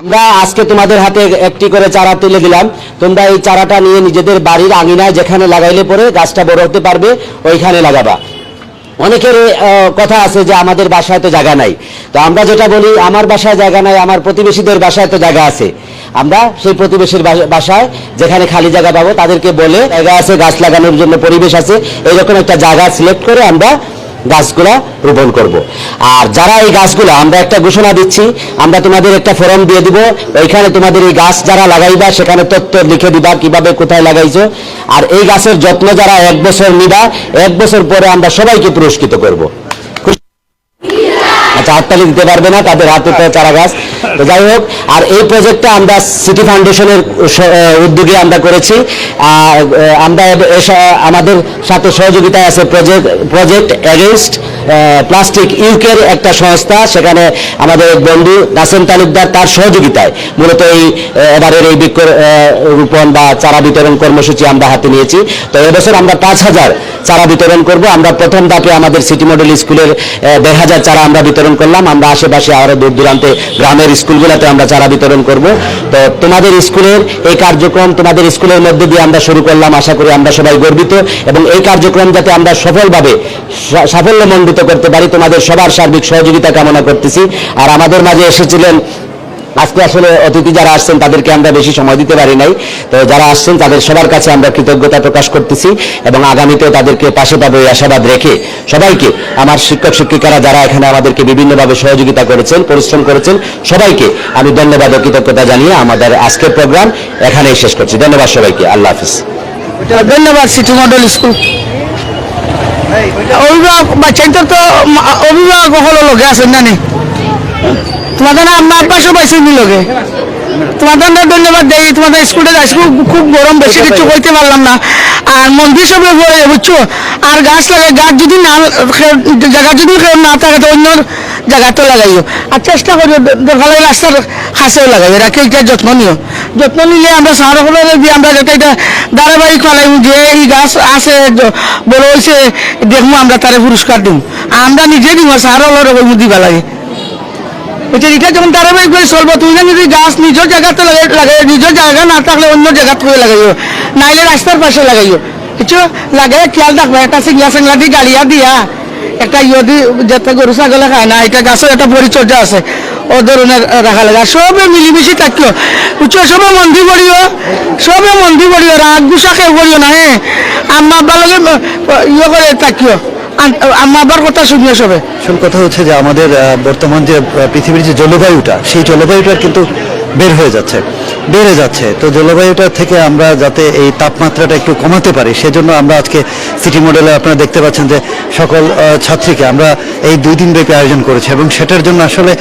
আমরা আজকে তোমাদের হাতে একটি করে চারা তুলে দিলাম। তোমরা এই চারাটা নিয়ে নিজেদের বাড়ির আঙিনায় যেখানে লাগাইলে পরে গাছটা বড় হতে পারবে, ওইখানে লাগাবা। অনেকের কথা আছে যে আমাদের বাসায় তো জায়গা নাই। তো আমরা যেটা বলি, আমার বাসায় জায়গা নাই, আমার প্রতিবেশীদের বাসায় তো জায়গা আছে। আমরা সেই প্রতিবেশীর বাসায় যেখানে খালি জায়গা পাবো, তাদেরকে বলে জায়গা আছে, গাছ লাগানোর জন্য পরিবেশ আছে। এইরকম একটা জায়গা সিলেক্ট করে আমরা গাছগুলা রোপণ করব। আর যারা এই গাছগুলো, আমরা একটা ঘোষণা দিচ্ছি, আমরা তোমাদের একটা ফর্ম দিয়ে দিব। ওইখানে তোমাদের এই গাছ যারা লাগাইবা, সেখানে তথ্য লিখে দিবা, কীভাবে কোথায় লাগাইছো। আর এই গাছের যত্ন যারা এক বছর নিবা, এক বছর পরে আমরা সবাইকে পুরস্কৃত করব। আচ্ছা হাততালি দিতে পারবে না, তাদের হাতে চারা গাছ। তো যাই হোক, আর এই প্রজেক্টটা আমরা সিটি ফাউন্ডেশনের উদ্যোগে আমরা করেছি। আমরা আমাদের সাথে সহযোগিতায় আছে প্রজেক্ট প্রজেক্ট এগেনস্ট প্লাস্টিক ইউকের একটা সংস্থা, সেখানে আমাদের বন্ধু নাসেম তালুকদার তার সহযোগিতায় মূলত এই এবারের এই বৃক্ষ রোপণ বা চারা বিতরণ কর্মসূচি আমরা হাতে নিয়েছি। তো এবছর আমরা পাঁচ হাজার চারা বিতরণ করব। আমরা প্রথম ধাপে আমাদের সিটি মডেল স্কুলের দেড় হাজার চারা আমরা বিতরণ করলাম। আমরা আশেপাশে আরও দূর দূরান্তে গ্রামের স্কুলগুলোতে আমরা চারা বিতরণ করব। তো তোমাদের স্কুলের এই কার্যক্রম তোমাদের স্কুলের মধ্যে দিয়ে আমরা শুরু করলাম। আশা করি আমরা সবাই গর্বিত। এবং এই কার্যক্রম যাতে আমরা সফলভাবে সা- সাফল্যমণ্ডিত করতে পারি, তোমাদের সবার সার্বিক সহযোগিতা কামনা করতেছি। আর আমাদের মাঝে এসেছিলেন, আজকে আসলে অতিথি যারা আসছেন, তাদেরকে আমরা বেশি সময় দিতে পারি নাই। তো যারা আসছেন, তাদের সবার কাছে আমরা কৃতজ্ঞতা প্রকাশ করতেছি এবং আগামীতেও তাদেরকে পাশে পাবে এই আশাবাদ রেখে সবাইকে, আমার শিক্ষক, শিক্ষিকারা যারা এখানে আমাদেরকে বিভিন্নভাবে সহযোগিতা করেছেন, পরিশ্রম করেছেন, সবাইকে আমি ধন্যবাদ ও কৃতজ্ঞতা জানিয়ে আমাদের আজকের প্রোগ্রাম এখানেই শেষ করছি। ধন্যবাদ সবাইকে। আল্লাহ হাফিজ। ধন্যবাদ, সিটি মডেল স্কুল। অভিভাবক বাচ্চাদের তো অভিভাবক হলো লগে আছেন না? তোমাদের না সব আইসেন নি লোকে তোমাদের না ধন্যবাদ দেই তোমাদের স্কুলে যাই খুব খুব গরম বেশি কিছু করতে পারলাম না। আর মন্দির সব পড়ে বুঝছ? আর গাছ লাগে গাছ যদি না জায়গা যদি না থাকে তো অন্য জায়গাতে লাগাইও। আর চেষ্টা করিও দরকার লাগে রাস্তার কাছেও লাগাইও রাখে এটা যত্ন নিও। যত্ন নিলে আমরা সারা হলে দিয়ে আমরা যাতে এটা ধারাবাহিক ফেলাই যে এই গাছ আছে বড় হয়েছে দেখব আমরা তারে পুরস্কার দিম। আমরা নিজে দিব সারা হলো দিবা লাগে। এটা এটা যখন ধারাবাহিক করে চলবো তুই না যদি গাছ নিজের জায়গাতে লাগাই নিজের জায়গা না থাকলে অন্য জায়গাতে করে লাগাইও। নাইলে রাস্তার পাশে লাগাইও। কিছু লাগে, খেয়াল রাখব একটা সিংলা সিংলা দিয়ে গাড়িয়া দিয়া। একটা ইয়ে দি, যাতে গরু, ছাগলে খায় না, এটা গাছের একটা পরিচর্যা আছে। ও ধরনের রাখা লাগে। আর সবে মিলিমিশি থাকিও। বুঝছ সবে মন্দির করিও, সবে মন্দির করিও, রাগ গুসা খেয়ে করিও না হ্যাঁ আম্মা আব্বার লগে ইয়ে করে থাকিও। আম্মা আব্বার কথা শুনিও সবে। আসল কথা হচ্ছে যে আমাদের বর্তমান যে পৃথিবীর যে জলবায়ুটা, সেই জলবায়ুটা কিন্তু বের হয়ে যাচ্ছে। বেড়ে যাচ্ছে। তো জলবায়ুটা থেকে আমরা যাতে এই তাপমাত্রাটা একটু কমাতে পারি, সেজন্য আমরা আজকে সিটি মডেলে আপনারা দেখতে পাচ্ছেন যে সকল ছাত্রীকে আমরা এই দুই দিন ব্যাপী আয়োজন করেছি এবং সেটার জন্য আসলে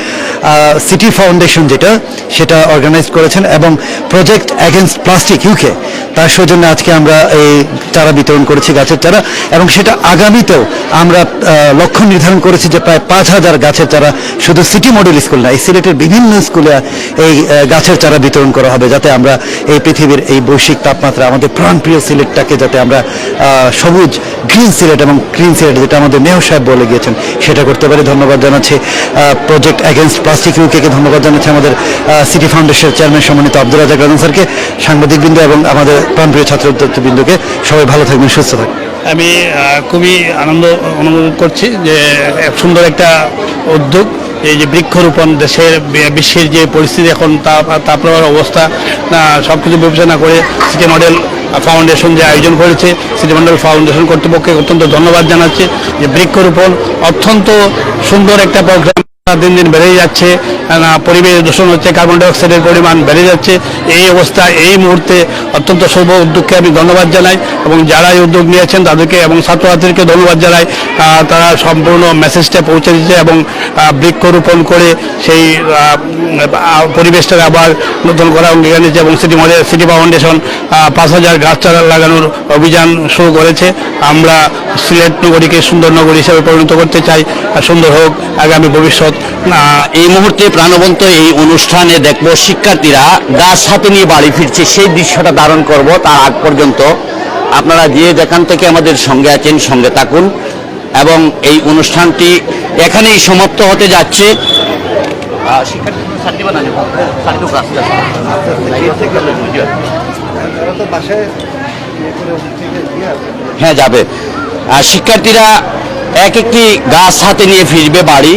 সিটি ফাউন্ডেশন যেটা, সেটা অর্গানাইজ করেছেন এবং প্রজেক্ট অ্যাগেনস্ট প্লাস্টিক ইউকে তার সৌজন্যে আজকে আমরা এই চারা বিতরণ করেছি গাছের চারা এবং সেটা আগামীতেও আমরা লক্ষ্য নির্ধারণ করেছি যে প্রায় পাঁচ হাজার গাছের চারা শুধু সিটি মডেল স্কুল না, এই সিলেটের বিভিন্ন স্কুলে এই গাছের চারা বিতরণ করা হবে যাতে আমরা এই পৃথিবীর এই বৈশ্বিক তাপমাত্রা, আমাদের প্রাণপ্রিয় সিলেটটাকে যাতে আমরা সবুজ গ্রিন সিলেট এবং গ্রিন সিলেট যেটা আমাদের মেয়র সাহেব বলে গিয়েছেন, সেটা করতে পারি। ধন্যবাদ জানাচ্ছি প্রজেক্ট অ্যাগেনস্ট প্লাস্টিক ইউকে ধন্যবাদ জানাচ্ছি আমাদের সিটি ফাউন্ডেশনের চেয়ারম্যান সম্মানিত আব্দুল রাজা গাজন স্যারকে, সাংবাদিকবৃন্দ এবং আমাদের প্রাণপ্রিয় ছাত্রবৃন্দকে সবাই ভালো থাকবেন, সুস্থ থাকবেন। আমি খুবই আনন্দ অনুভব করছি যে সুন্দর একটা উদ্যোগ এই যে বৃক্ষরোপণ, দেশের, বিশ্বের যে পরিস্থিতি এখন তাপ তাপমাত্রার অবস্থা সব কিছু বিবেচনা করে সিটি মডেল ফাউন্ডেশন যে আয়োজন করেছে, সিটি মডেল ফাউন্ডেশন কর্তৃপক্ষকে অত্যন্ত ধন্যবাদ জানাচ্ছি যে বৃক্ষরোপণ অত্যন্ত সুন্দর একটা প্রোগ্রাম দিন দিন বেড়ে যাচ্ছে পরিবেশ দূষণ হচ্ছে কার্বন ডাইঅক্সাইডের পরিমাণ বেড়ে যাচ্ছে। এই অবস্থা, এই মুহূর্তে অত্যন্ত শুভ উদ্যোগকে আমি ধন্যবাদ জানাই এবং যারা এই উদ্যোগ নিয়েছেন তাদেরকে এবং ছাত্রছাত্রীকে ধন্যবাদ জানাই। তারা সম্পূর্ণ মেসেজটা পৌঁছে দিচ্ছে এবং বৃক্ষরোপণ করে সেই পরিবেশটাকে আবার নতুন করা অঙ্গীকার নিয়েছে এবং সিটি সিটি ফাউন্ডেশন পাঁচ হাজার গাছ চারা লাগানোর অভিযান শুরু করেছে। আমরা সিলেট নগরীকে সুন্দর নগরী হিসেবে পরিণত করতে চাই। সুন্দর হোক, আগামী ভবিষ্যৎ এই মুহূর্তে প্রাণবন্ত এই অনুষ্ঠানে দেখব শিক্ষার্থীরা গাছ হাতে নিয়ে বাড়ি ফিরছে সেই দৃশ্যটা ধারণ করব তার আগ পর্যন্ত। আপনারা যে যেখান থেকে আমাদের সঙ্গে আছেন সঙ্গে থাকুন। এবং এই অনুষ্ঠানটি এখানেই সমাপ্ত হতে যাচ্ছে। হ্যাঁ যাবে। শিক্ষার্থীরা এক একটি গাছ হাতে নিয়ে ফিরবে বাড়ি।